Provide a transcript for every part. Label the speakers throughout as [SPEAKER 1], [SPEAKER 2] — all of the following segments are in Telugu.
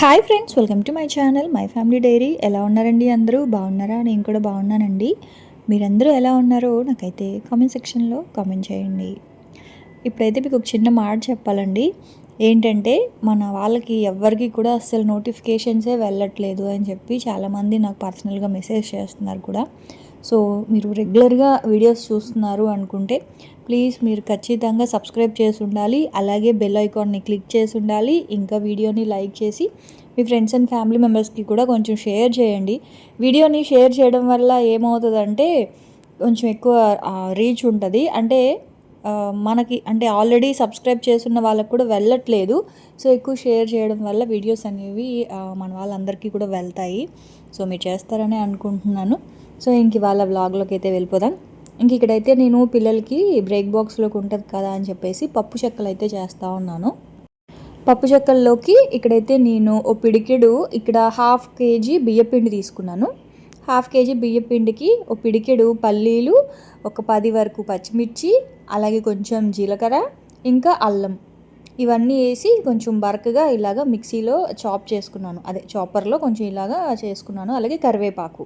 [SPEAKER 1] Hi friends welcome to my channel my family diary. ఎలా ఉన్నారండి అందరూ? బాగున్నారా? నేను కూడా బాగున్నానండి. మీరందరూ ఎలా ఉన్నారో నాకైతే కామెంట్ సెక్షన్లో కామెంట్ చేయండి. ఇప్పుడైతే మీకు ఒక చిన్న మాట చెప్పాలండి. ఏంటంటే మన వాళ్ళకి ఎవరికి కూడా అస్సలు నోటిఫికేషన్సే వెళ్ళట్లేదు అని చెప్పి చాలామంది నాకు పర్సనల్గా మెసేజ్ చేస్తున్నారు కూడా. సో మీరు రెగ్యులర్గా వీడియోస్ చూస్తున్నారు అనుకుంటే ప్లీజ్ మీరు ఖచ్చితంగా సబ్స్క్రైబ్ చేసి ఉండాలి. అలాగే బెల్ ఐకాన్ని క్లిక్ చేసి ఉండాలి. ఇంకా వీడియోని లైక్ చేసి మీ ఫ్రెండ్స్ అండ్ ఫ్యామిలీ మెంబర్స్కి కూడా కొంచెం షేర్ చేయండి. వీడియోని షేర్ చేయడం వల్ల ఏమవుతుందంటే కొంచెం ఎక్కువ రీచ్ ఉంటుంది. అంటే మనకి అంటే ఆల్రెడీ సబ్స్క్రైబ్ చేస్తున్న వాళ్ళకి కూడా వెళ్ళట్లేదు. సో ఎక్కువ షేర్ చేయడం వల్ల వీడియోస్ అనేవి మన వాళ్ళందరికీ కూడా వెళ్తాయి. సో మీరు చేస్తారని అనుకుంటున్నాను. సో ఇంక వాళ్ళ వ్లాగ్లోకి అయితే వెళ్ళిపోదాం. ఇంక ఇక్కడైతే నేను పిల్లలకి బ్రేక్ బాక్స్లోకి ఉంటుంది కదా అని చెప్పేసి పప్పు చెక్కలు అయితే చేస్తూ ఉన్నాను. పప్పు చెక్కల్లోకి ఇక్కడైతే నేను ఓ పిడికెడు ఇక్కడ హాఫ్ కేజీ బియ్యపిండి తీసుకున్నాను. హాఫ్ కేజీ బియ్యపిండికి ఓ పిడికెడు పల్లీలు ఒక పది వరకు పచ్చిమిర్చి అలాగే కొంచెం జీలకర్ర ఇంకా అల్లం. ఇవన్నీ వేసి కొంచెం బరకగా ఇలాగ మిక్సీలో చాప్ చేసుకున్నాను. అదే చాపర్లో కొంచెం ఇలాగా చేసుకున్నాను. అలాగే కరివేపాకు.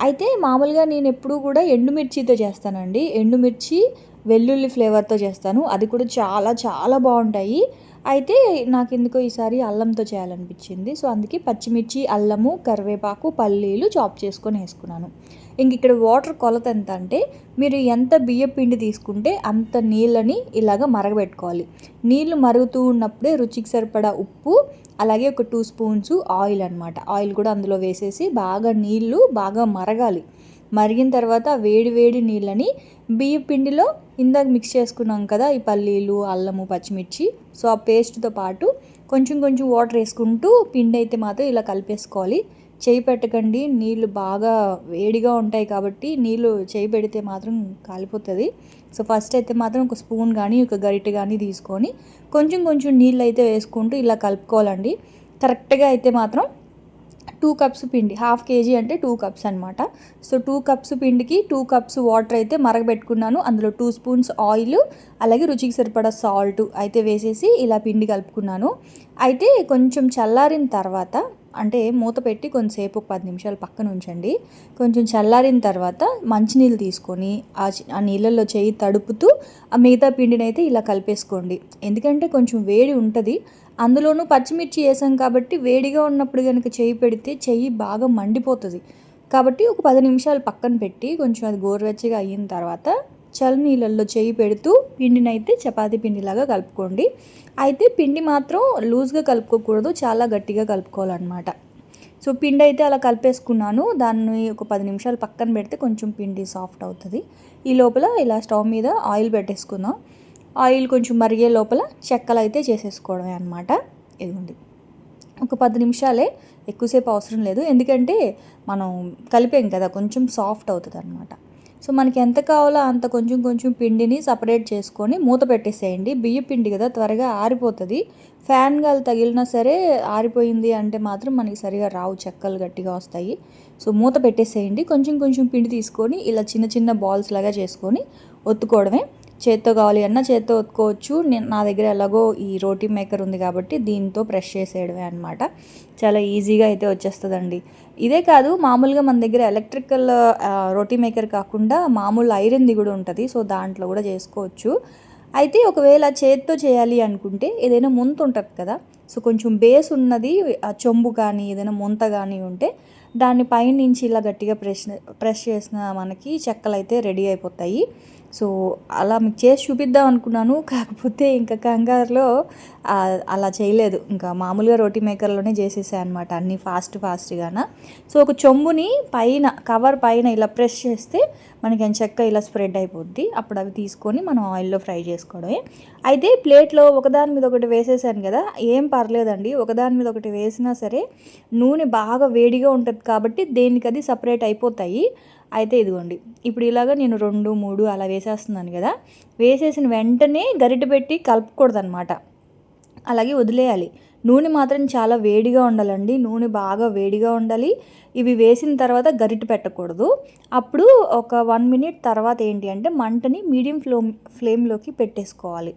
[SPEAKER 1] అయితే మామూలుగా నేను ఎప్పుడూ కూడా ఎండుమిర్చితో చేస్తానండి. ఎండుమిర్చి వెల్లుల్లి ఫ్లేవర్తో చేస్తాను. అది కూడా చాలా చాలా బాగుంటాయి. అయితే నాకు ఎందుకో ఈసారి అల్లంతో చేయాలనిపించింది. సో అందుకే పచ్చిమిర్చి అల్లము కరివేపాకు పల్లీలు చాప్ చేసుకొని వేసుకున్నాను. ఇంక ఇక్కడ వాటర్ కొలత ఎంత అంటే మీరు ఎంత బియ్య పిండి తీసుకుంటే అంత నీళ్ళని ఇలాగ మరగబెట్టుకోవాలి. నీళ్ళు మరుగుతూ ఉన్నప్పుడే రుచికి సరిపడా ఉప్పు అలాగే ఒక టూ స్పూన్స్ ఆయిల్ అనమాట ఆయిల్ కూడా అందులో వేసేసి బాగా నీళ్ళు బాగా మరగాలి. మరిగిన తర్వాత వేడి వేడి నీళ్ళని బియ్య పిండిలో ఇందాక మిక్స్ చేసుకున్నాం కదా ఈ పల్లీలు అల్లము పచ్చిమిర్చి. సో ఆ పేస్ట్తో పాటు కొంచెం కొంచెం వాటర్ వేసుకుంటూ పిండి అయితే మాత్రం ఇలా కలిపేసుకోవాలి. చేయి పెట్టకండి నీళ్ళు బాగా వేడిగా ఉంటాయి కాబట్టి నీళ్ళు చేయి పెడితే మాత్రం కాలిపోతుంది. సో ఫస్ట్ అయితే మాత్రం ఒక స్పూన్ కానీ ఒక గరిటె కానీ తీసుకొని కొంచెం కొంచెం నీళ్ళు అయితే వేసుకుంటూ ఇలా కలుపుకోవాలండి. కరెక్ట్గా అయితే మాత్రం టూ కప్స్ పిండి హాఫ్ కేజీ అంటే టూ కప్స్ అనమాట సో టూ కప్స్ పిండికి టూ కప్స్ వాటర్ అయితే మరగబెట్టుకున్నాను. అందులో టూ స్పూన్స్ ఆయిల్ అలాగే రుచికి సరిపడా సాల్ట్ అయితే వేసేసి ఇలా పిండి కలుపుకున్నాను. అయితే కొంచెం చల్లారిన తర్వాత అంటే మూత పెట్టి కొంతసేపు ఒక పది నిమిషాలు పక్కన ఉంచండి. కొంచెం చల్లారిన తర్వాత మంచినీళ్ళు తీసుకొని ఆ చి- ఆ నీళ్ళల్లో చేయి తడుపుతూ ఆ మిగతా పిండిని అయితే ఇలా కలిపేసుకోండి. ఎందుకంటే కొంచెం వేడి ఉంటుంది. అందులోనూ పచ్చిమిర్చి వేసాం కాబట్టి వేడిగా ఉన్నప్పుడు కనుక చేయి పెడితే చెయ్యి బాగా మండిపోతుంది. కాబట్టి ఒక పది నిమిషాలు పక్కన పెట్టి కొంచెం అది గోరువెచ్చగా అయిన తర్వాత చల్ల నీళ్ళల్లో చేయి పెడుతూ పిండిని అయితే చపాతీ పిండిలాగా కలుపుకోండి. అయితే పిండి మాత్రం లూజ్గా కలుపుకోకూడదు చాలా గట్టిగా కలుపుకోవాలన్నమాట. సో పిండి అయితే అలా కలిపేసుకున్నాను. దాన్ని ఒక పది నిమిషాలు పక్కన పెడితే కొంచెం పిండి సాఫ్ట్ అవుతుంది. ఈ లోపల ఇలా స్టవ్ మీద ఆయిల్ పెట్టేసుకుందాం. ఆయిల్ కొంచెం మరిగే లోపల చెక్కలు అయితే చేసేసుకోవడమే అనమాట ఇదిగోండి. ఒక పది నిమిషాలే ఎక్కువసేపు అవసరం లేదు. ఎందుకంటే మనం కలిపాం కదా కొంచెం సాఫ్ట్ అవుతుంది అనమాట సో మనకి ఎంత కావాలో అంత కొంచెం కొంచెం పిండిని సపరేట్ చేసుకొని మూత పెట్టేసేయండి. బియ్య పిండి కదా త్వరగా ఆరిపోతుంది. ఫ్యాన్ గాలి తగిలినా సరే ఆరిపోయింది అంటే మాత్రం మనకి సరిగా రావు చెక్కలు గట్టిగా వస్తాయి. సో మూత పెట్టేసేయండి. కొంచెం కొంచెం పిండి తీసుకొని ఇలా చిన్న చిన్న బాల్స్ లాగా చేసుకొని ఒత్తుకోవడమే. చేత్తో కావాలి అన్నా చేత్తో ఒత్తుకోవచ్చు. నేను నా దగ్గర ఎలాగో ఈ రోటీ మేకర్ ఉంది కాబట్టి దీంతో ప్రెస్ చేసేయడమే అనమాట చాలా ఈజీగా అయితే వచ్చేస్తుందండి. ఇదే కాదు మామూలుగా మన దగ్గర ఎలక్ట్రికల్ రోటీ మేకర్ కాకుండా మామూలు ఐరన్ది కూడా ఉంటుంది. సో దాంట్లో కూడా చేసుకోవచ్చు. అయితే ఒకవేళ చేత్తో చేయాలి అనుకుంటే ఏదైనా ముంత ఉంటుంది కదా. సో కొంచెం బేస్ ఉన్నది ఆ చెంబు కానీ ఏదైనా ముంత కానీ ఉంటే దాన్ని పైనుంచి ఇలా గట్టిగా ప్రెస్ ప్రెస్ చేసిన మనకి చెక్కలు అయితే రెడీ అయిపోతాయి. సో అలా మీకు చేసి చూపిద్దాం అనుకున్నాను. కాకపోతే ఇంకా కంగారులో అలా చేయలేదు. ఇంకా మామూలుగా రోటీ మేకర్లోనే చేసేసాను అనమాట అన్నీ ఫాస్ట్ ఫాస్ట్గాన. సో ఒక చెంబుని పైన కవర్ పైన ఇలా ప్రెస్ చేస్తే మనకి చెక్క ఇలా స్ప్రెడ్ అయిపోద్ది. అప్పుడు అవి తీసుకొని మనం ఆయిల్లో ఫ్రై చేసుకోవడమే. అయితే ప్లేట్లో ఒకదాని మీద ఒకటి వేసేసాను కదా ఏం పర్లేదండి. ఒకదాని మీద ఒకటి వేసినా సరే నూనె బాగా వేడిగా ఉంటుంది కాబట్టి దేనికి అది సపరేట్ అయిపోతాయి. అయితే ఇదిగోండి. ఇప్పుడు ఇలాగ నేను రెండు మూడు అలా వేసేస్తున్నాను కదా. వేసేసిన వెంటనే గరిటె పెట్టి కలుపుకూడదు అనమాట అలాగే వదిలేయాలి. నూనె మాత్రం చాలా వేడిగా ఉండాలండి. నూనె బాగా వేడిగా ఉండాలి. ఇవి వేసిన తర్వాత గరిటె పెట్టకూడదు. అప్పుడు ఒక వన్ మినిట్ తర్వాత ఏంటి అంటే మంటని మీడియం ఫ్లో ఫ్లేమ్లోకి పెట్టేసుకోవాలి.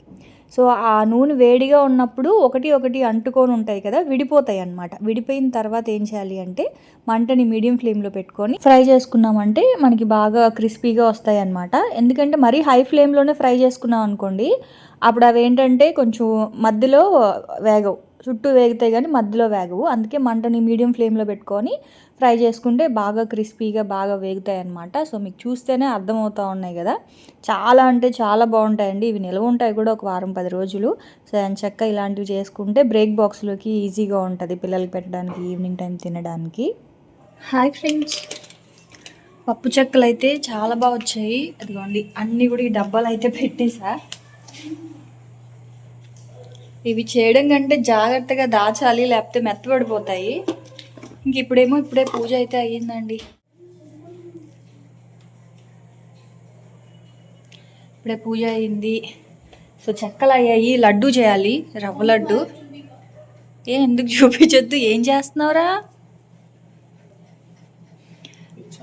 [SPEAKER 1] సో ఆ నూనె వేడిగా ఉన్నప్పుడు ఒకటి ఒకటి అంటుకొని ఉంటాయి కదా విడిపోతాయి అన్నమాట. విడిపోయిన తర్వాత ఏం చేయాలి అంటే మంటని మీడియం ఫ్లేమ్లో పెట్టుకొని ఫ్రై చేసుకున్నామంటే మనకి బాగా క్రిస్పీగా వస్తాయి అన్నమాట. ఎందుకంటే మరీ హై ఫ్లేమ్లోనే ఫ్రై చేసుకున్నాం అనుకోండి అప్పుడు అవి ఏంటంటే కొంచెం మధ్యలో వేగవు. చుట్టూ వేగుతాయి కానీ మధ్యలో వేగవు. అందుకే మంటని మీడియం ఫ్లేమ్లో పెట్టుకొని ఫ్రై చేసుకుంటే బాగా క్రిస్పీగా బాగా వేగుతాయి అనమాట సో మీకు చూస్తేనే అర్థమవుతూ ఉన్నాయి కదా. చాలా అంటే చాలా బాగుంటాయండి. ఇవి నిల్వ ఉంటాయి కూడా ఒక వారం పది రోజులు. సో చక్క ఇలాంటివి చేసుకుంటే బ్రేక్ బాక్స్లోకి ఈజీగా ఉంటుంది పిల్లలకి పెట్టడానికి ఈవినింగ్ టైం తినడానికి. Hi friends. పప్పు చెక్కలు అయితే చాలా బాగా వచ్చాయి. అదిగోండి అన్నీ కూడా ఈ డబ్బాలు అయితే పెట్టేసా. ఇవి చేయడం కంటే జాగ్రత్తగా దాచాలి లేకపోతే మెత్తబడిపోతాయి. ఇంక ఇప్పుడేమో ఇప్పుడే పూజ అయితే అయ్యిందండి. ఇప్పుడే పూజ అయింది సో చెక్కలు అయ్యాయి లడ్డు చేయాలి రవ్వ లడ్డు. ఏ ఎందుకు చూపించొద్దు? ఏం చేస్తున్నావురా?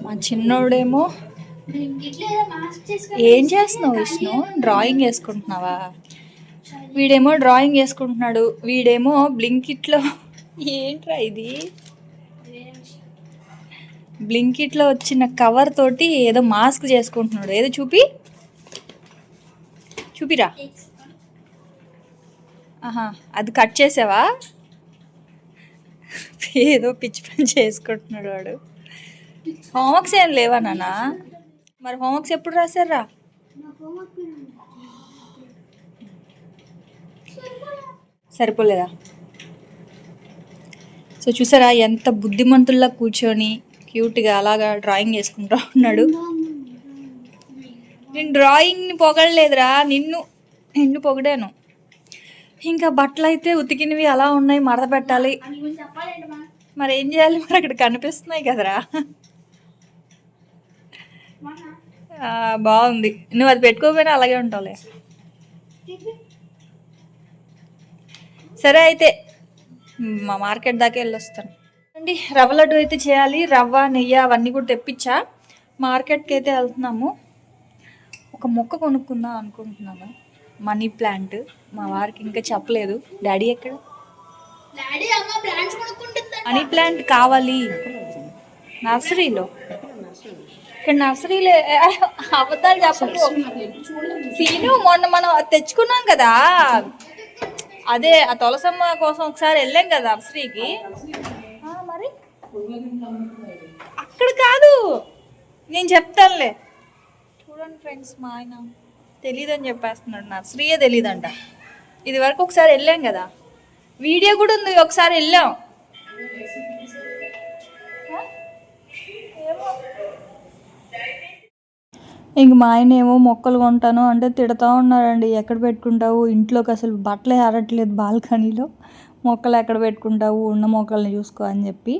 [SPEAKER 1] మా చిన్నోడేమో ఏం చేస్తున్నావు విష్ణు? డ్రాయింగ్ వేసుకుంటున్నావా? వీడేమో డ్రాయింగ్ వేసుకుంటున్నాడు వీడేమో బ్లింకిట్లో ఏంట్రా ఇది? బ్లింకిట్లో వచ్చిన కవర్ తోటి ఏదో మాస్క్ చేసుకుంటున్నాడు. ఏదో చూపి? చూపిరా. ఆహా అది కట్ చేసావా? ఏదో పిచ్చి పని చేసుకుంటున్నాడు వాడు. హోంవర్క్స్ ఏం లేవా నాన్న? మరి హోంవర్క్స్ ఎప్పుడు రాశారా సరిపోలేదా? సో చూసారా ఎంత బుద్ధిమంతుల్లా కూర్చొని క్యూట్గా అలాగా డ్రాయింగ్ చేసుకుంటా ఉన్నాడు. నేను డ్రాయింగ్ని పొగడలేదురా నిన్ను నిన్ను పొగిడాను. ఇంకా బట్టలు అయితే ఉతికినవి అలా ఉన్నాయి మడత పెట్టాలి. మరి ఏం చేయాలి? మరి అక్కడ కనిపిస్తున్నాయి కదరా. బాగుంది. నువ్వు అది పెట్టుకోకపోయినా అలాగే ఉంటావులే. సరే అయితే మా మార్కెట్ దాకా వెళ్ళొస్తాను. అండి రవ్వ లడ్డు అయితే చేయాలి. రవ్వ నెయ్యి అవన్నీ కూడా తెప్పించా. మార్కెట్కి అయితే వెళ్తున్నాము. ఒక మొక్క కొనుక్కుందాం అనుకుంటున్నాను. Money plant. మా వారికి ఇంకా చెప్పలేదు. డాడీ ఎక్కడ? మనీ ప్లాంట్ కావాలి. నర్సరీలో. ఇక్కడ నర్సరీలో అబద్ధాలు చెప్పకు. సీను మొన్న మనం తెచ్చుకున్నాం కదా. అదే ఆ తులసమ్మ కోసం ఒకసారి వెళ్ళాం కదా ఆ, మరి? అక్కడ కాదు. నేను చెప్తానులే. చూడండి ఫ్రెండ్స్ మా ఆయన తెలీదని చెప్పేస్తున్నాడు. నర్సరీయే తెలీదంట. ఇది వరకు ఒకసారి వెళ్ళాం కదా. వీడియో కూడా ఉంది ఒకసారి వెళ్ళాం. ఇంక మా ఆయన ఏమో మొక్కలు కొంటాను అంటే తిడతా ఉన్నారండి ఎక్కడ పెట్టుకుంటావు? ఇంట్లోకి అసలు బట్టలే ఆరట్లేదు బాల్కనీలో. మొక్కలు ఎక్కడ పెట్టుకుంటావు? ఉన్న మొక్కల్ని చూసుకో అని చెప్పి.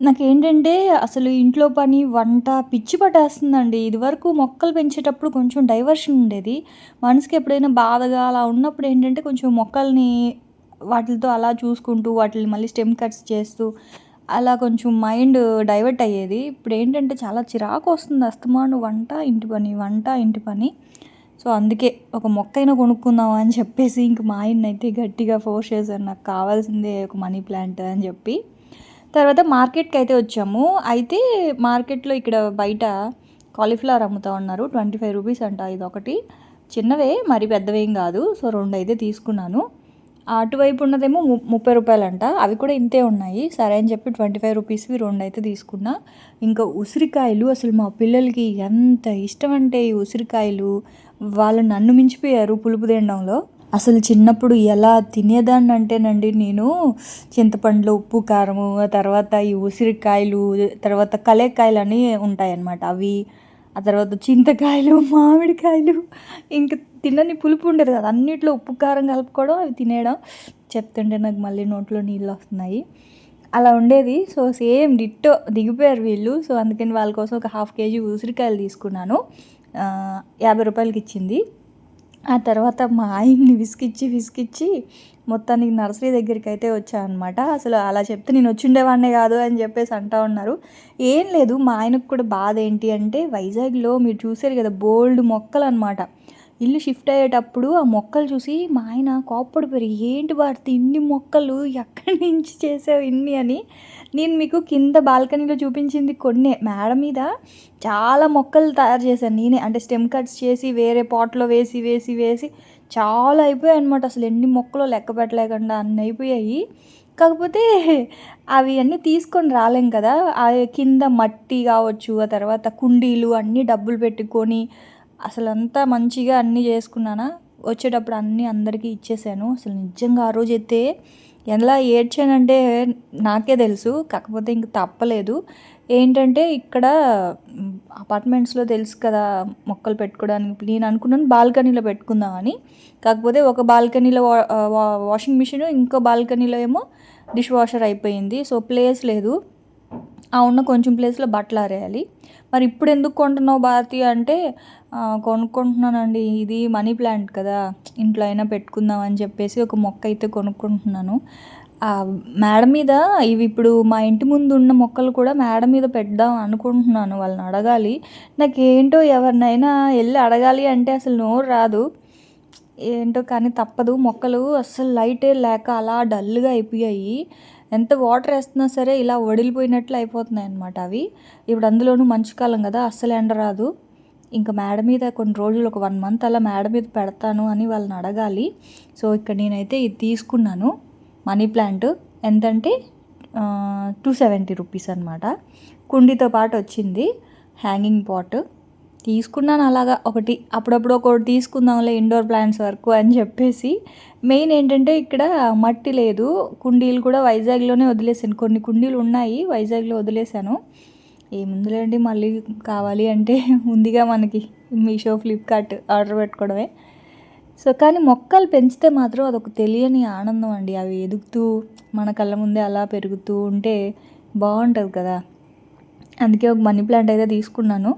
[SPEAKER 1] నాకేంటంటే అసలు ఇంట్లో పని వంట పిచ్చి పట్టేస్తుందండి. ఇదివరకు మొక్కలు పెంచేటప్పుడు కొంచెం డైవర్షన్ ఉండేది. మనసుకి ఎప్పుడైనా బాధగా అలా ఉన్నప్పుడు ఏంటంటే కొంచెం మొక్కల్ని వాటితో అలా చూసుకుంటూ వాటిని మళ్ళీ స్టెమ్ కట్స్ చేస్తూ అలా కొంచెం మైండ్ డైవర్ట్ అయ్యేది. ఇప్పుడు ఏంటంటే చాలా చిరాకు వస్తుంది. అస్తమాను వంట ఇంటి పని వంట ఇంటి పని. సో అందుకే ఒక మొక్కైనా కొనుక్కుందాం అని చెప్పేసి ఇంక మా ఆయన అయితే గట్టిగా ఫోర్స్ చేశారు. నాకు కావాల్సిందే ఒక మనీ ప్లాంట్ అని చెప్పి. తర్వాత మార్కెట్కి అయితే వచ్చాము. అయితే మార్కెట్లో ఇక్కడ బయట కాలీఫ్లవర్ అమ్ముతా ఉన్నారు. ట్వంటీ ఫైవ్ రూపీస్ అంట ఇది ఒకటి చిన్నవే మరి పెద్దవేం కాదు. సో రెండు అయితే తీసుకున్నాను. అటువైపు ఉన్నదేమో ము ముప్పై రూపాయలంట. అవి కూడా ఇంతే ఉన్నాయి. సరే అని చెప్పి ట్వంటీ ఫైవ్ రూపీస్వి రెండు అయితే తీసుకున్నా. ఇంకా ఉసిరికాయలు అసలు మా పిల్లలకి ఎంత ఇష్టం అంటే ఈ ఉసిరికాయలు. వాళ్ళు నన్ను మించిపోయారు పులుపు తినడంలో. అసలు చిన్నప్పుడు ఎలా తినేదాన్ని అంటేనండి నేను చింతపండులో ఉప్పు కారము తర్వాత ఈ ఉసిరికాయలు తర్వాత కలేకాయలు అని ఉంటాయన్నమాట. అవి ఆ తర్వాత చింతకాయలు మామిడికాయలు ఇంకా తినని పులుపు ఉండదు కదా అన్నిట్లో ఉప్పు కారం కలుపుకోవడం అవి తినేయడం. చెప్తుంటే నాకు మళ్ళీ నోట్లో నీళ్ళు వస్తున్నాయి. అలా ఉండేది. సో సేమ్ డిట్టో దిగిపోయారు వీళ్ళు. సో అందుకని వాళ్ళ కోసం ఒక హాఫ్ కేజీ ఉసిరికాయలు తీసుకున్నాను. యాభై రూపాయలకి ఇచ్చింది. ఆ తర్వాత మా ఆయన్ని విసికిచ్చి విసికిచ్చి మొత్తానికి నర్సరీ దగ్గరికి అయితే వచ్చానమాట అసలు అలా చెప్తే నేను వచ్చిండేవాడినే కాదు అని చెప్పేసి అంటా ఉన్నారు. ఏం లేదు మా ఆయనకు కూడా బాధ ఏంటి అంటే వైజాగ్లో మీరు చూసారు కదా బోల్డ్ మొక్కలు అనమాట ఇల్లు షిఫ్ట్ అయ్యేటప్పుడు ఆ మొక్కలు చూసి మా ఆయన కోప్పడిపోయారు ఏంటి వాడితే ఇన్ని మొక్కలు ఎక్కడి నుంచి చేసావు ఇన్ని అని? నేను మీకు కింద బాల్కనీలో చూపించింది కొన్ని. మేడ మీద చాలా మొక్కలు తయారు చేశాను నేనే. అంటే స్టెమ్ కట్స్ చేసి వేరే పాట్లో వేసి వేసి వేసి చాలా అయిపోయాయి అనమాట అసలు ఎన్ని మొక్కలు లెక్క పెట్టలేకుండా అన్ని అయిపోయాయి. కాకపోతే అవి అన్నీ తీసుకొని రాలేం కదా. ఆ కింద మట్టి కావచ్చు ఆ తర్వాత కుండీలు అన్నీ డబ్బులు పెట్టుకొని అసలు అంతా మంచిగా అన్నీ చేసుకున్నానా. వచ్చేటప్పుడు అన్నీ అందరికీ ఇచ్చేసాను. అసలు నిజంగా ఆ రోజు అయితే ఎలా ఏడ్చానంటే నాకే తెలుసు కాకపోతే ఇంక తప్పలేదు. ఏంటంటే ఇక్కడ అపార్ట్మెంట్స్లో తెలుసు కదా మొక్కలు పెట్టుకోవడానికి. నేను అనుకున్నాను బాల్కనీలో పెట్టుకుందామని కాకపోతే ఒక బాల్కనీలో వాషింగ్ మిషన్ ఇంకో బాల్కనీలో ఏమో డిష్ వాషర్ అయిపోయింది. సో ప్లేస్ లేదు. ఆ ఉన్న కొంచెం ప్లేస్లో బట్టలు ఆరేయాలి. మరి ఇప్పుడు ఎందుకు కొంటున్నావు భారతి అంటే కొనుక్కుంటున్నానండి ఇది మనీ ప్లాంట్ కదా ఇంట్లో అయినా పెట్టుకుందాం అని చెప్పేసి ఒక మొక్క అయితే కొనుక్కుంటున్నాను. మేడ మీద ఇవి ఇప్పుడు మా ఇంటి ముందు ఉన్న మొక్కలు కూడా మేడ మీద పెడదాం అనుకుంటున్నాను వాళ్ళని అడగాలి. నాకేంటో ఎవరినైనా వెళ్ళి అడగాలి అంటే అసలు నోరు రాదు. ఏంటో కానీ తప్పదు. మొక్కలు అస్సలు లైటే లేక అలా డల్గా అయిపోయాయి. ఎంత వాటర్ వేస్తున్నా సరే ఇలా వడిలిపోయినట్లు అయిపోతున్నాయి అనమాట అవి. ఇప్పుడు అందులోనూ మంచు కాలం కదా అస్సలు ఎండ రాదు. ఇంకా మేడ మీద కొన్ని రోజులు ఒక వన్ మంత్ అలా మేడ మీద పెడతాను అని వాళ్ళని అడగాలి. సో ఇక్కడ నేనైతే ఇది తీసుకున్నాను. మనీ ప్లాంట్ ఎంతంటే టూ సెవెంటీ రూపీస్ అనమాట కుండీతో పాటు వచ్చింది. Hanging pot. తీసుకున్నాను అలాగా. ఒకటి అప్పుడప్పుడు ఒకటి తీసుకుందాంలే ఇండోర్ ప్లాంట్స్ వరకు అని చెప్పేసి. మెయిన్ ఏంటంటే ఇక్కడ మట్టి లేదు. కుండీలు కూడా వైజాగ్లోనే వదిలేసాను కొన్ని కుండీలు ఉన్నాయి వైజాగ్లో వదిలేసాను ఏముందిలేండి మళ్ళీ కావాలి అంటే ఉందిగా మనకి మీషో ఫ్లిప్కార్ట్ ఆర్డర్ పెట్టుకోవడమే. సో కానీ మొక్కలు పెంచితే మాత్రం అదొక తెలియని ఆనందం అండి. అవి ఎదుగుతూ మన కళ్ళ ముందే అలా పెరుగుతూ ఉంటే బాగుంటుంది కదా. అందుకే ఒక మనీ ప్లాంట్ అయితే తీసుకున్నాను.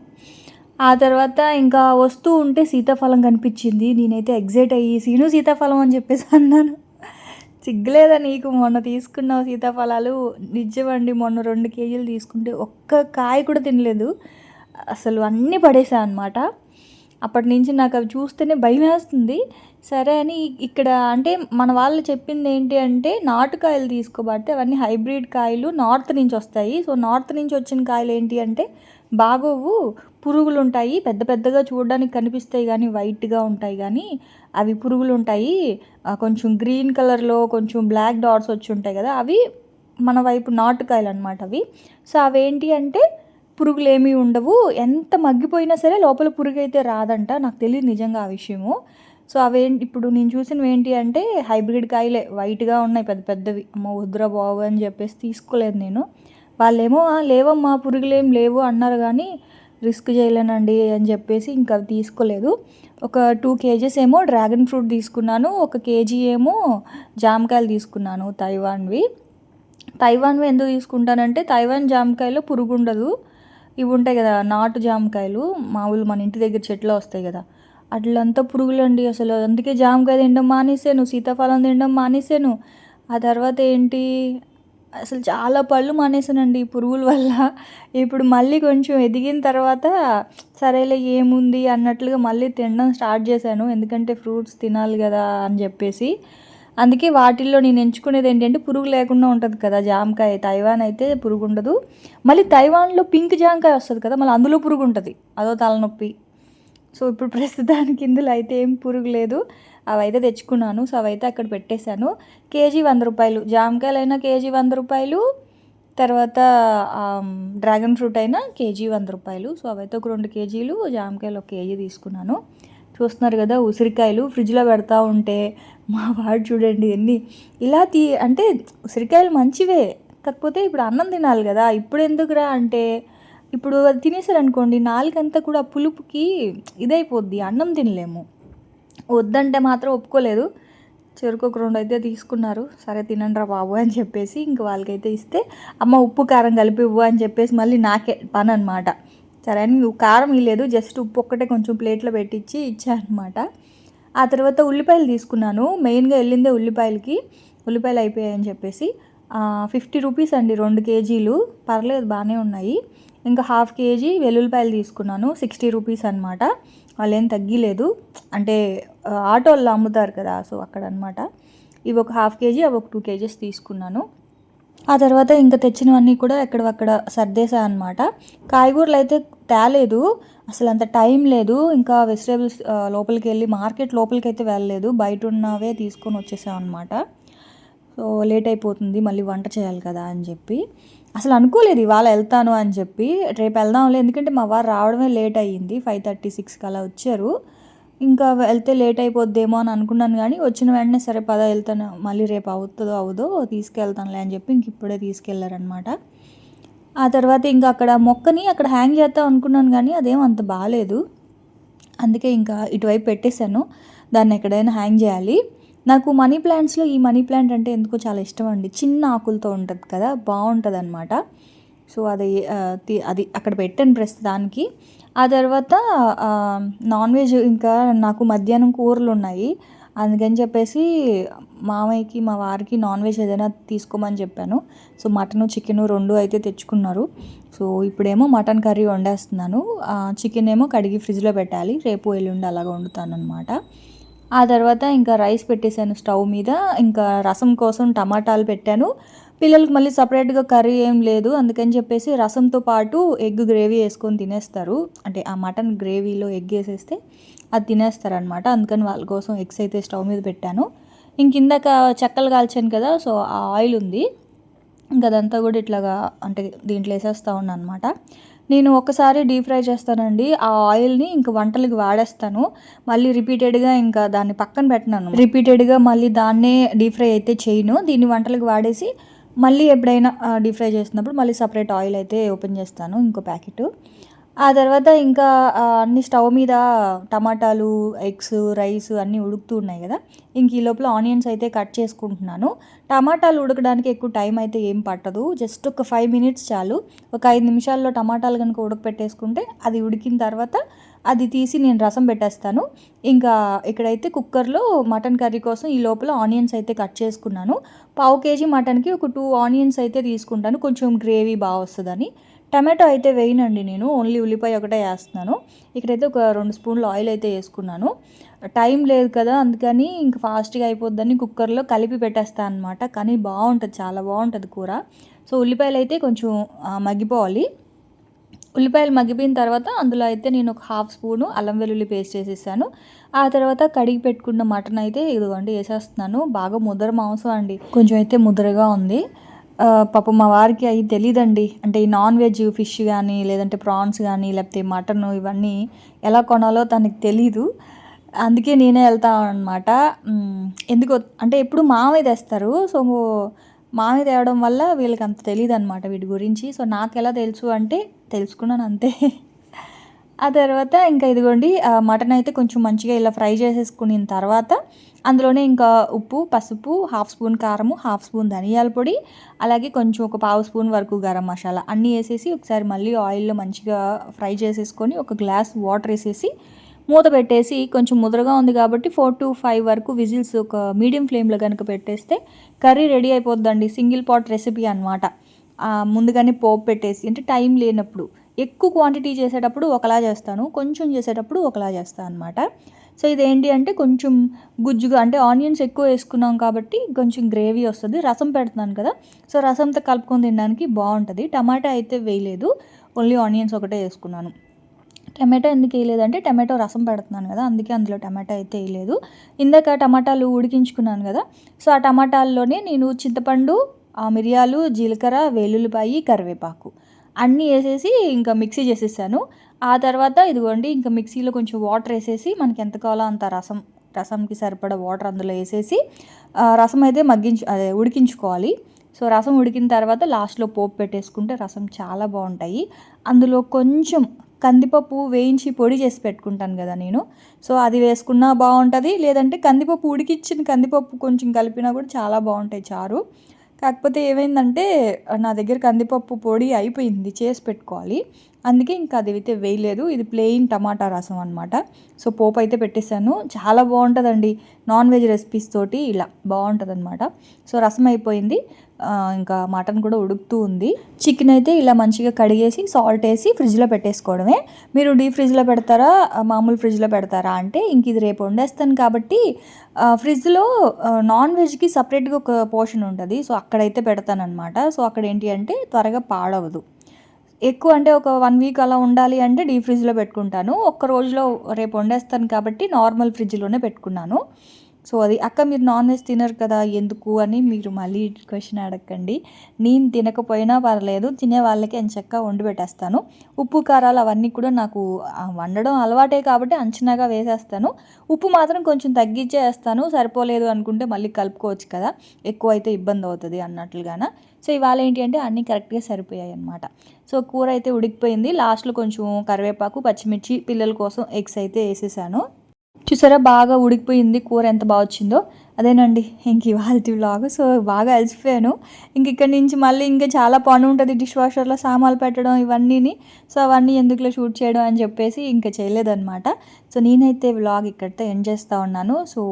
[SPEAKER 1] ఆ తర్వాత ఇంకా వస్తూ ఉంటే సీతాఫలం కనిపించింది. నేనైతే ఎగ్జైట్ అయ్యి సీను సీతాఫలం అని చెప్పేసి అన్నాను. సిగ్గులేదా నీకు? మొన్న తీసుకున్నావు సీతాఫలాలు. నిజమండి మొన్న రెండు కేజీలు తీసుకుంటే ఒక్క కాయ కూడా తినలేదు. అసలు అన్నీ పడేసా అనమాట అప్పటి నుంచి నాకు అవి చూస్తేనే భయం వేస్తుంది. సరే అని ఇక్కడ అంటే మన వాళ్ళు చెప్పింది ఏంటి అంటే నాటుకాయలు తీసుకోబడితే అవన్నీ హైబ్రిడ్ కాయలు నార్త్ నుంచి వస్తాయి. సో నార్త్ నుంచి వచ్చిన కాయలు ఏంటి అంటే బాగోవు. పురుగులు ఉంటాయి పెద్ద పెద్దగా చూడడానికి కనిపిస్తాయి కానీ వైట్గా ఉంటాయి కానీ అవి పురుగులు ఉంటాయి కొంచెం గ్రీన్ కలర్లో కొంచెం బ్లాక్ డాట్స్ వచ్చి ఉంటాయి కదా అవి మన వైపు నాటుకాయలు అనమాట అవి. సో అవేంటి అంటే పురుగులు ఏమీ ఉండవు. ఎంత మగ్గిపోయినా సరే లోపల పురుగు అయితే రాదంట. నాకు తెలియదు నిజంగా ఆ విషయము. సో అవేంటి ఇప్పుడు నేను చూసినవి ఏంటి అంటే హైబ్రిడ్ కాయలే. వైట్గా ఉన్నాయి పెద్ద పెద్దవి. అమ్మ వద్దురా బాబు అని చెప్పేసి తీసుకోలేదు నేను. వాళ్ళేమో లేవమ్మా పురుగులేం లేవు అన్నారు కానీ రిస్క్ చేయలేనండి అని చెప్పేసి ఇంకా తీసుకోలేదు. ఒక టూ కేజెస్ ఏమో డ్రాగన్ ఫ్రూట్ తీసుకున్నాను ఒక కేజీ ఏమో జామకాయలు తీసుకున్నాను తైవాన్వి తైవాన్వి ఎందుకు తీసుకుంటానంటే తైవాన్ జామకాయలో పురుగు ఉండదు. ఇవి ఉంటాయి కదా నాటు జామకాయలు మామూలు మన ఇంటి దగ్గర చెట్లు వస్తాయి కదా. అట్లంతా పురుగులండి అసలు. అందుకే జామకాయ తినడం మానేసాను సీతాఫలం తినడం మానేసాను ఆ తర్వాత ఏంటి? అసలు చాలా పళ్ళు మానేసానండి ఈ పురుగుల వల్ల. ఇప్పుడు మళ్ళీ కొంచెం ఎదిగిన తర్వాత సరేలే ఏముంది అన్నట్లుగా మళ్ళీ తినడం స్టార్ట్ చేశాను. ఎందుకంటే ఫ్రూట్స్ తినాలి కదా అని చెప్పేసి. అందుకే వాటిల్లో నేను ఎంచుకునేది ఏంటంటే పురుగు లేకుండా ఉంటుంది కదా జామకాయ. తైవాన్ అయితే పురుగు ఉండదు. మళ్ళీ తైవాన్లో పింక్ జామకాయ వస్తుంది కదా మళ్ళీ అందులో పురుగు ఉంటుంది. అదో తలనొప్పి. సో ఇప్పుడు ప్రస్తుతానికి ఇందులో అయితే ఏం పురుగు లేదు. అవైతే తెచ్చుకున్నాను. సో అవైతే అక్కడ పెట్టేశాను. కేజీ వంద రూపాయలు. జామకాయలు అయినా కేజీ వంద రూపాయలు. తర్వాత డ్రాగన్ ఫ్రూట్ అయినా కేజీ వంద రూపాయలు. సో అవైతే ఒక రెండు కేజీలు జామకాయలు ఒక కేజీ తీసుకున్నాను. చూస్తున్నారు కదా ఉసిరికాయలు ఫ్రిడ్జ్లో పెడతా ఉంటే మా వాడు చూడండి ఎన్ని. ఇలా తీ అంటే ఉసిరికాయలు మంచివే. కాకపోతే ఇప్పుడు అన్నం తినాలి కదా. ఇప్పుడు ఎందుకురా అంటే ఇప్పుడు అది తినేసారనుకోండి నాలుగంతా కూడా పులుపుకి ఇదైపోద్ది. అన్నం తినలేము. వద్దంటే మాత్రం ఒప్పుకోలేదు. చెరుకు ఒక రెండు అయితే తీసుకున్నారు. సరే తినండి రా బాబు అని చెప్పేసి ఇంక వాళ్ళకైతే ఇస్తే అమ్మ ఉప్పు కారం కలిపి ఇవ్వు అని చెప్పేసి మళ్ళీ నాకే పని అనమాట సరే అని కారం ఇవ్వలేదు జస్ట్ ఉప్పు ఒక్కటే కొంచెం ప్లేట్లో పెట్టించి ఇచ్చానమాట ఆ తర్వాత ఉల్లిపాయలు తీసుకున్నాను. మెయిన్గా వెళ్ళిందే ఉల్లిపాయలకి. ఉల్లిపాయలు అయిపోయాయని చెప్పేసి. ఫిఫ్టీ రూపీస్ అండి రెండు కేజీలు. పర్లేదు బాగానే ఉన్నాయి. ఇంకా హాఫ్ కేజీ వెల్లుల్లిపాయలు తీసుకున్నాను. సిక్స్టీ రూపీస్ అనమాట వాళ్ళు ఏం తగ్గిలేదు. అంటే ఆటోల్లో అమ్ముతారు కదా సో అక్కడ అనమాట ఇవి ఒక హాఫ్ కేజీ అవి ఒక టూ కేజీస్ తీసుకున్నాను. ఆ తర్వాత ఇంకా తెచ్చినవన్నీ కూడా ఎక్కడక్కడ సర్దేశా అనమాట కాయగూరలు అయితే తేలేదు. అసలు అంత టైం లేదు. ఇంకా వెజిటేబుల్స్ లోపలికి వెళ్ళి మార్కెట్ లోపలికి అయితే వెళ్ళలేదు. బయట ఉన్నవే తీసుకొని వచ్చేసాం అనమాట లేట్ అయిపోతుంది మళ్ళీ వంట చేయాలి కదా అని చెప్పి. అసలు అనుకోలేదు ఇవాళ వెళ్తాను అని చెప్పి. రేపు వెళ్దాంలే ఎందుకంటే మా వారు రావడమే లేట్ అయ్యింది ఫైవ్ థర్టీ సిక్స్కి అలా వచ్చారు. ఇంకా వెళ్తే లేట్ అయిపోద్దేమో అని అనుకున్నాను కానీ వచ్చిన వెంటనే సరే పద వెళ్తాను మళ్ళీ రేపు అవుతుందో అవుదో తీసుకెళ్తానులే అని చెప్పి ఇంక ఇప్పుడే తీసుకెళ్ళారనమాట ఆ తర్వాత ఇంకా అక్కడ మొక్కని అక్కడ హ్యాంగ్ చేద్దాం అనుకున్నాను కానీ అదేం అంత బాగాలేదు అందుకే ఇంకా ఇటువైపు పెట్టేశాను దాన్ని ఎక్కడైనా హ్యాంగ్ చేయాలి. నాకు మనీ ప్లాంట్స్లో ఈ మనీ ప్లాంట్ అంటే ఎందుకో చాలా ఇష్టం అండి చిన్న ఆకులతో ఉంటుంది కదా బాగుంటుంది అనమాట సో అది అది అక్కడ పెట్టాను ప్రస్తుతానికి. ఆ తర్వాత నాన్ వెజ్ ఇంకా నాకు మధ్యాహ్నం కూరలు ఉన్నాయి. అందుకని చెప్పేసి మామయ్యకి మా వారికి నాన్ వెజ్ ఏదైనా తీసుకోమని చెప్పాను. సో మటను చికెను రెండు అయితే తెచ్చుకున్నారు. సో ఇప్పుడేమో మటన్ కర్రీ వండేస్తున్నాను. చికెన్ ఏమో కడిగి ఫ్రిడ్జ్లో పెట్టాలి. రేపు ఎల్లుండి అలాగ వండుతాను అనమాట ఆ తర్వాత ఇంకా రైస్ పెట్టేశాను స్టవ్ మీద ఇంకా రసం కోసం టమాటాలు పెట్టాను. పిల్లలకి మళ్ళీ సపరేట్గా కర్రీ ఏం లేదు అందుకని చెప్పేసి రసంతో పాటు ఎగ్ గ్రేవీ వేసుకొని తినేస్తారు. అంటే ఆ మటన్ గ్రేవీలో ఎగ్ వేసేస్తే అది తినేస్తారనమాట అందుకని వాళ్ళ కోసం ఎగ్స్ అయితే స్టవ్ మీద పెట్టాను. ఇంక ఇందాక చెక్కలు కాల్చాను కదా సో ఆ ఆయిల్ ఉంది. ఇంకా అదంతా కూడా ఇట్లాగా అంటే దీంట్లో వేసేస్తూ ఉన్నాను అనమాట నేను ఒకసారి డీప్ ఫ్రై చేస్తానండి. ఆ ఆయిల్ని ఇంకా వంటలకి వాడేస్తాను. మళ్ళీ రిపీటెడ్గా ఇంకా దాన్ని పక్కన పెట్టినాను. రిపీటెడ్గా మళ్ళీ దాన్నే డీప్ ఫ్రై అయితే చేయను. దీన్ని వంటలకు వాడేసి మళ్ళీ ఎప్పుడైనా డీప్ ఫ్రై చేసినప్పుడు మళ్ళీ సపరేట్ ఆయిల్ అయితే ఓపెన్ చేస్తాను. ఇంకో ప్యాకెట్. ఆ తర్వాత ఇంకా అన్ని స్టవ్ మీద టమాటాలు ఎగ్స్ రైస్ అన్నీ ఉడుకుతూ ఉన్నాయి కదా. ఇంక ఈ లోపల ఆనియన్స్ అయితే కట్ చేసుకుంటున్నాను. టమాటాలు ఉడకడానికి ఎక్కువ టైం అయితే ఏం పట్టదు. జస్ట్ ఒక ఫైవ్ మినిట్స్ చాలు. ఒక ఐదు నిమిషాల్లో టమాటాలు కనుక ఉడకపెట్టేసుకుంటే అది ఉడికిన తర్వాత అది తీసి నేను రసం పెట్టేస్తాను. ఇంకా ఇక్కడైతే కుక్కర్లో మటన్ కర్రీ కోసం ఈ లోపల ఆనియన్స్ అయితే కట్ చేసుకున్నాను. పావు కేజీ మటన్కి ఒక టూ ఆనియన్స్ అయితే తీసుకుంటాను. కొంచెం గ్రేవీ బాగా వస్తుందని. టమాటో అయితే వేయనండి నేను ఓన్లీ ఉల్లిపాయ ఒకటే వేస్తున్నాను. ఇక్కడైతే ఒక రెండు స్పూన్లు ఆయిల్ అయితే వేసుకున్నాను. టైం లేదు కదా అందుకని ఇంకా ఫాస్ట్గా అయిపోద్దని కుక్కర్లో కలిపి పెట్టేస్తాను అనమాట కానీ బాగుంటుంది చాలా బాగుంటుంది కూర. సో ఉల్లిపాయలు అయితే కొంచెం మగ్గిపోవాలి. ఉల్లిపాయలు మగ్గిపోయిన తర్వాత అందులో అయితే నేను ఒక హాఫ్ స్పూను అల్లం వెల్లుల్లి పేస్ట్ వేసేసాను. ఆ తర్వాత కడిగి పెట్టుకున్న మటన్ అయితే ఇదిగోండి వేసేస్తున్నాను. బాగా ముద్ర మాంసం అండి. కొంచెం అయితే ముద్రగా ఉంది. పాపం మా వారికి అవి తెలియదండి అంటే ఈ నాన్ వెజ్ ఫిష్ కానీ లేదంటే ప్రాన్స్ కానీ లేకపోతే మటన్ ఇవన్నీ ఎలా కొనాలో తనకి తెలీదు. అందుకే నేనే వెళ్తాను అనమాట ఎందుకు అంటే ఎప్పుడు మామయ్య తెస్తారు. సో మామయ్య తేవడం వల్ల వీళ్ళకి అంత తెలియదు అనమాట వీటి గురించి. సో నాకు ఎలా తెలుసు అంటే తెలుసుకున్నాను అంతే. ఆ తర్వాత ఇంకా ఇదిగోండి మటన్ అయితే కొంచెం మంచిగా ఇలా ఫ్రై చేసేసుకున్న తర్వాత అందులోనే ఇంకా ఉప్పు పసుపు హాఫ్ స్పూన్ కారము హాఫ్ స్పూన్ ధనియాల పొడి అలాగే కొంచెం ఒక పావు స్పూన్ వరకు గరం మసాలా అన్నీ వేసేసి ఒకసారి మళ్ళీ ఆయిల్లో మంచిగా ఫ్రై చేసేసుకొని ఒక గ్లాస్ వాటర్ వేసేసి మూత పెట్టేసి కొంచెం ముదరగా ఉంది కాబట్టి ఫోర్ టు ఫైవ్ వరకు విజిల్స్ ఒక మీడియం ఫ్లేమ్లో కనుక పెట్టేస్తే కర్రీ రెడీ అయిపోద్దండి సింగిల్ పాట్ రెసిపీ అనమాట ముందుగానే పోపు పెట్టేసి అంటే టైం లేనప్పుడు ఎక్కువ క్వాంటిటీ చేసేటప్పుడు ఒకలా చేస్తాను కొంచెం చేసేటప్పుడు ఒకలా చేస్తాను అనమాట సో ఇదేంటి అంటే కొంచెం గుజ్జుగా అంటే ఆనియన్స్ ఎక్కువ వేసుకున్నాం కాబట్టి కొంచెం గ్రేవీ వస్తుంది. రసం పెడుతున్నాను కదా సో రసంతో కలుపుకొని తినడానికి బాగుంటుంది. టమాటా అయితే వేయలేదు ఓన్లీ ఆనియన్స్ ఒకటే వేసుకున్నాను. టమాటో ఎందుకు వేయలేదంటే టమాటో రసం పెడుతున్నాను కదా అందుకే అందులో టమాటా అయితే వేయలేదు. ఇందాక టమాటాలు ఉడికించుకున్నాను కదా సో ఆ టమాటాల్లోనే నేను చింతపండు ఆ మిరియాలు జీలకర్ర వెల్లుల్లిపాయి కరివేపాకు. అన్నీ వేసేసి ఇంకా మిక్సీ చేసేసాను. ఆ తర్వాత ఇదిగోండి ఇంకా మిక్సీలో కొంచెం వాటర్ వేసేసి మనకి ఎంత కావాలో అంత రసం రసంకి సరిపడా వాటర్ అందులో వేసేసి రసం అయితే మగ్గించు అదే ఉడికించుకోవాలి. సో రసం ఉడికిన తర్వాత లాస్ట్లో పోపు పెట్టేసుకుంటే రసం చాలా బాగుంటాయి. అందులో కొంచెం కందిపప్పు వేయించి పొడి చేసి పెట్టుకుంటాను కదా నేను. సో అది వేసుకున్నా బాగుంటుంది లేదంటే కందిపప్పు ఉడికిచ్చిన కందిపప్పు కొంచెం కలిపినా కూడా చాలా బాగుంటాయి చారు. కాకపోతే ఏమైందంటే నా దగ్గర కందిపప్పు పొడి అయిపోయింది చేసి పెట్టుకోవాలి. అందుకే ఇంకా అది అయితే వేయలేదు. ఇది ప్లెయిన్ టమాటా రసం అనమాట సో పోపు అయితే పెట్టేశాను. చాలా బాగుంటుందండి నాన్ వెజ్ రెసిపీస్ తోటి ఇలా బాగుంటుంది అనమాట సో రసం అయిపోయింది. ఇంకా మటన్ కూడా ఉడుకుతూ ఉంది. చికెన్ అయితే ఇలా మంచిగా కడిగేసి సాల్ట్ వేసి ఫ్రిడ్జ్లో పెట్టేసుకోవడమే. మీరు డీ ఫ్రిడ్జ్లో పెడతారా మామూలు ఫ్రిడ్జ్లో పెడతారా అంటే ఇంక ఇది రేపు వండేస్తాను కాబట్టి ఫ్రిడ్జ్లో నాన్ వెజ్కి సపరేట్గా ఒక పోర్షన్ ఉంటుంది. సో అక్కడైతే పెడతానమాట సో అక్కడ ఏంటి అంటే త్వరగా పాడవదు. ఎక్కువ అంటే ఒక వన్ వీక్ అలా ఉండాలి అంటే డీ ఫ్రిడ్జ్లో పెట్టుకుంటాను. ఒక్క రోజులో రేపు వండేస్తాను కాబట్టి నార్మల్ ఫ్రిడ్జ్లోనే పెట్టుకున్నాను. సో అది అక్క మీరు నాన్ వెజ్ తినరు కదా ఎందుకు? అని మీరు మళ్ళీ క్వశ్చన్ అడగండి. నేను తినకపోయినా పర్లేదు తినే వాళ్ళకి ఎంచక్క వండి పెట్టేస్తాను. ఉప్పు కారాలు అవన్నీ కూడా నాకు వండడం అలవాటే కాబట్టి అంచనాగా వేసేస్తాను. ఉప్పు మాత్రం కొంచెం తగ్గించేస్తాను సరిపోలేదు అనుకుంటే మళ్ళీ కలుపుకోవచ్చు కదా ఎక్కువ అయితే ఇబ్బంది అవుతుంది అన్నట్లుగాన. సో ఇవాళ ఏంటి అంటే అన్నీ కరెక్ట్గా సరిపోయాయి అనమాట సో కూర అయితే ఉడికిపోయింది. లాస్ట్లో కొంచెం కరివేపాకు పచ్చిమిర్చి పిల్లల కోసం ఎగ్స్ అయితే వేసేసాను. చూసారా? బాగా ఉడికిపోయింది. కూర ఎంత బాగా వచ్చిందో. అదేనండి ఇంక ఇవాళ వ్లాగ్ సో బాగా అలసిపోయాను. ఇంక ఇక్కడి నుంచి మళ్ళీ ఇంకా చాలా పని ఉంటుంది. డిష్ వాషర్లో సామాన్లు పెట్టడం ఇవన్నీని. సో అవన్నీ ఎందుకులో షూట్ చేయడం అని చెప్పేసి ఇంకా చేయలేదన్నమాట. సో నేనైతే వ్లాగ్ ఇక్కడితో ఎండ్ చేస్తూ ఉన్నాను. సో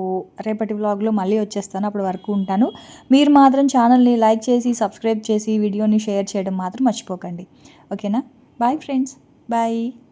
[SPEAKER 1] రేపటి వ్లాగ్లో మళ్ళీ వచ్చేస్తాను. అప్పుడు వరకు ఉంటాను. మీరు మాత్రం ఛానల్ని లైక్ చేసి సబ్స్క్రైబ్ చేసి వీడియోని షేర్ చేయడం మాత్రం మర్చిపోకండి. ఓకేనా? Bye friends. బాయ్.